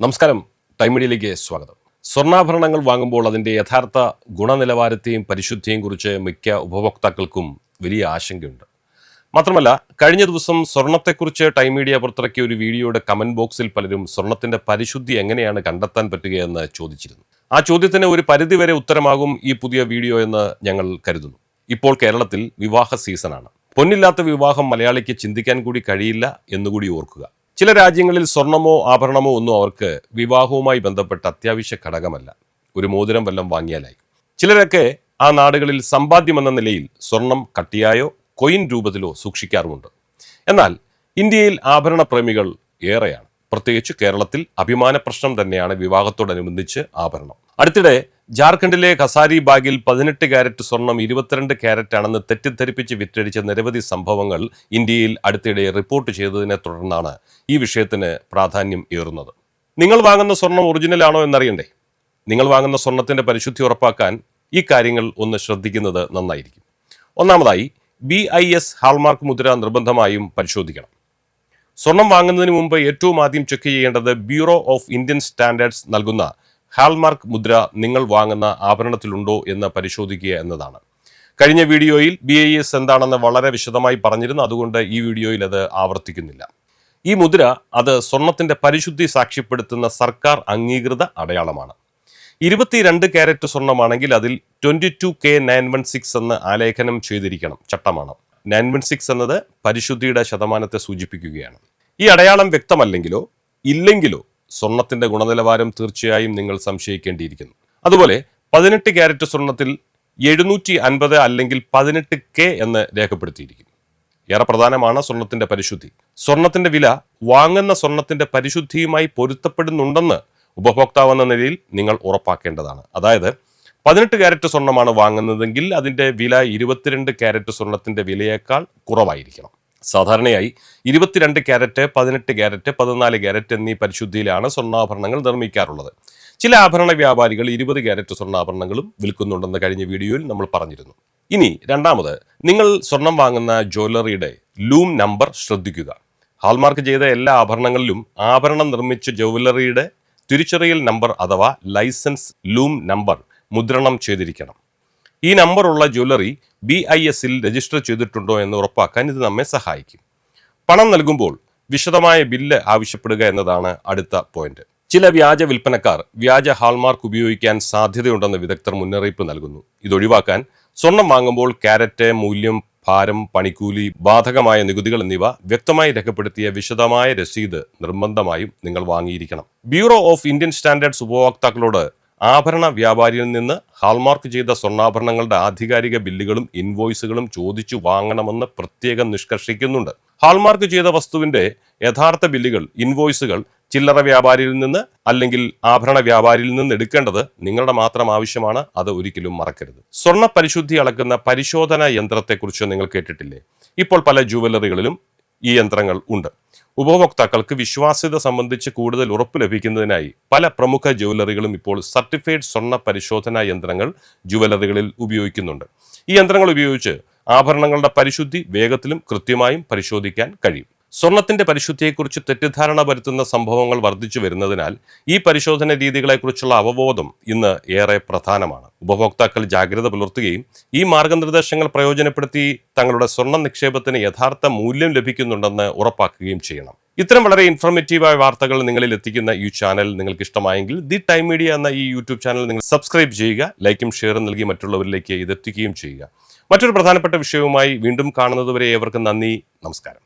നമസ്കാരം. ടൈം മീഡിയയിലേക്ക് സ്വാഗതം. സ്വർണാഭരണങ്ങൾ വാങ്ങുമ്പോൾ അതിന്റെ യഥാർത്ഥ ഗുണനിലവാരത്തെയും പരിശുദ്ധിയെയും കുറിച്ച് മിക്ക ഉപഭോക്താക്കൾക്കും വലിയ ആശങ്കയുണ്ട്. മാത്രമല്ല കഴിഞ്ഞ ദിവസം സ്വർണത്തെക്കുറിച്ച് ടൈം മീഡിയ പുറത്തിറക്കിയ ഒരു വീഡിയോയുടെ കമന്റ് ബോക്സിൽ പലരും സ്വർണത്തിന്റെ പരിശുദ്ധി എങ്ങനെയാണ് കണ്ടെത്താൻ പറ്റുകയെന്ന് ചോദിച്ചിരുന്നു. ആ ചോദ്യത്തിന് ഒരു പരിധിവരെ ഉത്തരമാകും ഈ പുതിയ വീഡിയോ എന്ന് ഞങ്ങൾ കരുതുന്നു. ഇപ്പോൾ കേരളത്തിൽ വിവാഹ സീസണാണ്. പൊന്നില്ലാത്ത വിവാഹം മലയാളിക്ക് ചിന്തിക്കാൻ കൂടി കഴിയില്ല എന്നുകൂടി ഓർക്കുക. ചില രാജ്യങ്ങളിൽ സ്വർണമോ ആഭരണമോ ഒന്നും അവർക്ക് വിവാഹവുമായി ബന്ധപ്പെട്ട അത്യാവശ്യ ഘടകമല്ല. ഒരു മോതിരം വല്ലം വാങ്ങിയാലായി. ചിലരൊക്കെ ആ നാടുകളിൽ സമ്പാദ്യമെന്ന നിലയിൽ സ്വർണം കട്ടിയായോ കൊയിൻ രൂപത്തിലോ സൂക്ഷിക്കാറുമുണ്ട്. എന്നാൽ ഇന്ത്യയിൽ ആഭരണ പ്രേമികൾ ഏറെയാണ്. പ്രത്യേകിച്ച് കേരളത്തിൽ അഭിമാന പ്രശ്നം തന്നെയാണ് വിവാഹത്തോടനുബന്ധിച്ച് ആഭരണം. അടുത്തിടെ ജാർഖണ്ഡിലെ ഖസാരി ബാഗിൽ പതിനെട്ട് ക്യാരറ്റ് സ്വർണം ഇരുപത്തിരണ്ട് ക്യാരറ്റ് ആണെന്ന് തെറ്റിദ്ധരിപ്പിച്ച് വിറ്റഴിച്ച നിരവധി സംഭവങ്ങൾ ഇന്ത്യയിൽ അടുത്തിടെ റിപ്പോർട്ട് ചെയ്തതിനെ തുടർന്നാണ് ഈ വിഷയത്തിന് പ്രാധാന്യം ഏറുന്നത്. നിങ്ങൾ വാങ്ങുന്ന സ്വർണം ഒറിജിനൽ ആണോ എന്നറിയണ്ടേ? നിങ്ങൾ വാങ്ങുന്ന സ്വർണത്തിന്റെ പരിശുദ്ധി ഉറപ്പാക്കാൻ ഈ കാര്യങ്ങൾ ഒന്ന് ശ്രദ്ധിക്കുന്നത് നന്നായിരിക്കും. ഒന്നാമതായി ബി ഐ എസ് ഹാൾമാർക്ക് മുദ്ര നിർബന്ധമായും പരിശോധിക്കണം. സ്വർണം വാങ്ങുന്നതിന് മുമ്പ് ഏറ്റവും ആദ്യം ചെക്ക് ചെയ്യേണ്ടത് ബ്യൂറോ ഓഫ് ഇന്ത്യൻ സ്റ്റാൻഡേർഡ്സ് നൽകുന്ന ഹാൾമാർക്ക് മുദ്ര നിങ്ങൾ വാങ്ങുന്ന ആഭരണത്തിലുണ്ടോ എന്ന് പരിശോധിക്കുക എന്നതാണ്. കഴിഞ്ഞ വീഡിയോയിൽ ബി ഐ എസ് എന്താണെന്ന് വളരെ വിശദമായി പറഞ്ഞിരുന്നു. അതുകൊണ്ട് ഈ വീഡിയോയിൽ അത് ആവർത്തിക്കുന്നില്ല. ഈ മുദ്ര അത് സ്വർണത്തിന്റെ പരിശുദ്ധി സാക്ഷ്യപ്പെടുത്തുന്ന സർക്കാർ അംഗീകൃത അടയാളമാണ്. ഇരുപത്തിരണ്ട് ക്യാരറ്റ് സ്വർണമാണെങ്കിൽ അതിൽ twenty two K nine one six എന്ന് ആലേഖനം ചെയ്തിരിക്കണം. ചട്ടമാണ്. നയൻ വൺ സിക്സ് എന്നത് പരിശുദ്ധിയുടെ ശതമാനത്തെ സൂചിപ്പിക്കുകയാണ്. ഈ അടയാളം വ്യക്തമല്ലെങ്കിലോ ഇല്ലെങ്കിലോ സ്വർണത്തിന്റെ ഗുണനിലവാരം തീർച്ചയായും നിങ്ങൾ സംശയിക്കേണ്ടിയിരിക്കുന്നു. അതുപോലെ പതിനെട്ട് ക്യാരറ്റ് സ്വർണത്തിൽ എഴുന്നൂറ്റി അൻപത് അല്ലെങ്കിൽ പതിനെട്ട് കെ എന്ന് രേഖപ്പെടുത്തിയിരിക്കുന്നു. ഏറെ പ്രധാനമാണ് സ്വർണത്തിന്റെ പരിശുദ്ധി. സ്വർണത്തിന്റെ വില വാങ്ങുന്ന സ്വർണത്തിന്റെ പരിശുദ്ധിയുമായി പൊരുത്തപ്പെടുന്നുണ്ടെന്ന് ഉപഭോക്താവ് എന്ന നിലയിൽ നിങ്ങൾ ഉറപ്പാക്കേണ്ടതാണ്. അതായത് പതിനെട്ട് ക്യാരറ്റ് സ്വർണമാണ് വാങ്ങുന്നതെങ്കിൽ അതിന്റെ വില ഇരുപത്തിരണ്ട് ക്യാരറ്റ് സ്വർണത്തിന്റെ വിലയേക്കാൾ കുറവായിരിക്കണം. സാധാരണയായി ഇരുപത്തിരണ്ട് ക്യാരറ്റ് പതിനെട്ട് ക്യാരറ്റ് പതിനാല് ക്യാരറ്റ് എന്നീ പരിശുദ്ധിയിലാണ് സ്വർണാഭരണങ്ങൾ നിർമ്മിക്കാറുള്ളത്. ചില ആഭരണ വ്യാപാരികൾ ഇരുപത് ക്യാരറ്റ് സ്വർണാഭരണങ്ങളും വിൽക്കുന്നുണ്ടെന്ന് കഴിഞ്ഞ വീഡിയോയിൽ നമ്മൾ പറഞ്ഞിരുന്നു. ഇനി രണ്ടാമത് നിങ്ങൾ സ്വർണം വാങ്ങുന്ന ജ്വല്ലറിയുടെ ലൂം നമ്പർ ശ്രദ്ധിക്കുക. ഹാൾമാർക്ക് ചെയ്ത എല്ലാ ആഭരണങ്ങളിലും ആഭരണം നിർമ്മിച്ച ജ്വല്ലറിയുടെ തിരിച്ചറിയൽ നമ്പർ അഥവാ ലൈസൻസ് ലൂം നമ്പർ മുദ്രണം ചെയ്തിരിക്കണം. ഈ നമ്പറുള്ള ജ്വല്ലറി ബി ഐ എസിൽ രജിസ്റ്റർ ചെയ്തിട്ടുണ്ടോ എന്ന് ഉറപ്പാക്കാൻ ഇത് നമ്മെ സഹായിക്കും. പണം നൽകുമ്പോൾ വിശദമായ ബില്ല് ആവശ്യപ്പെടുക എന്നതാണ് അടുത്ത പോയിന്റ്. ചില വ്യാജ വിൽപ്പനക്കാർ വ്യാജ ഹാൾമാർക്ക് ഉപയോഗിക്കാൻ സാധ്യതയുണ്ടെന്ന് വിദഗ്ധർ മുന്നറിയിപ്പ് നൽകുന്നു. ഇതൊഴിവാക്കാൻ സ്വർണം വാങ്ങുമ്പോൾ ക്യാരറ്റ് മൂല്യം ഭാരം പണിക്കൂലി ബാധകമായ നികുതികൾ എന്നിവ വ്യക്തമായി രേഖപ്പെടുത്തിയ വിശദമായ രസീത് നിർബന്ധമായും നിങ്ങൾ വാങ്ങിയിരിക്കണം. ബ്യൂറോ ഓഫ് ഇന്ത്യൻ സ്റ്റാൻഡേർഡ്സ് ഉപഭോക്താക്കളോട് ആഭരണ വ്യാപാരിയിൽ നിന്ന് ഹാൾമാർക്ക് ചെയ്ത സ്വർണാഭരണങ്ങളുടെ ആധികാരിക ബില്ലുകളും ഇൻവോയ്സുകളും ചോദിച്ചു വാങ്ങണമെന്ന് പ്രത്യേകം നിഷ്കർഷിക്കുന്നുണ്ട്. ഹാൾമാർക്ക് ചെയ്ത വസ്തുവിന്റെ യഥാർത്ഥ ബില്ലുകൾ ഇൻവോയ്സുകൾ ചില്ലറ വ്യാപാരിയിൽ നിന്ന് അല്ലെങ്കിൽ ആഭരണ വ്യാപാരിയിൽ നിന്ന് എടുക്കേണ്ടത് നിങ്ങളുടെ മാത്രം ആവശ്യമാണ് അത് ഒരിക്കലും മറക്കരുത്. സ്വർണ പരിശുദ്ധി അളക്കുന്ന പരിശോധന യന്ത്രത്തെക്കുറിച്ച് നിങ്ങൾ കേട്ടിട്ടില്ലേ? ഇപ്പോൾ പല ജുവലറികളിലും ഈ യന്ത്രങ്ങൾ ഉണ്ട്. ഉപഭോക്താക്കൾക്ക് വിശ്വാസ്യത സംബന്ധിച്ച് കൂടുതൽ ഉറപ്പ് ലഭിക്കുന്നതിനായി പല പ്രമുഖ ജുവലറികളും ഇപ്പോൾ സർട്ടിഫൈഡ് സ്വർണ പരിശോധനാ യന്ത്രങ്ങൾ ജുവലറികളിൽ ഉപയോഗിക്കുന്നുണ്ട്. ഈ യന്ത്രങ്ങൾ ഉപയോഗിച്ച് ആഭരണങ്ങളുടെ പരിശുദ്ധി വേഗത്തിലും കൃത്യമായും പരിശോധിക്കാൻ കഴിയും. സ്വർണത്തിന്റെ പരിശുദ്ധിയെക്കുറിച്ച് തെറ്റിദ്ധാരണ വരുത്തുന്ന സംഭവങ്ങൾ വർദ്ധിച്ചു വരുന്നതിനാൽ ഈ പരിശോധന രീതികളെക്കുറിച്ചുള്ള അവബോധം ഇന്ന് ഏറെ പ്രധാനമാണ്. ഉപഭോക്താക്കൾ ജാഗ്രത പുലർത്തുകയും ഈ മാർഗനിർദ്ദേശങ്ങൾ പ്രയോജനപ്പെടുത്തി തങ്ങളുടെ സ്വർണ നിക്ഷേപത്തിന് യഥാർത്ഥ മൂല്യം ലഭിക്കുന്നുണ്ടെന്ന് ഉറപ്പാക്കുകയും ചെയ്യണം. ഇത്തരം വളരെ ഇൻഫോർമേറ്റീവായ വാർത്തകൾ നിങ്ങളിൽ എത്തിക്കുന്ന ഈ ചാനൽ നിങ്ങൾക്ക് ഇഷ്ടമായെങ്കിൽ ദി ടൈം മീഡിയ എന്ന ഈ യൂട്യൂബ് ചാനൽ നിങ്ങൾ സബ്സ്ക്രൈബ് ചെയ്യുക ലൈക്കും ഷെയറും നൽകി മറ്റുള്ളവരിലേക്ക് ഇതെത്തിക്കുകയും ചെയ്യുക. മറ്റൊരു പ്രധാനപ്പെട്ട വിഷയവുമായി വീണ്ടും കാണുന്നതുവരെ ഏവർക്കും നന്ദി നമസ്കാരം.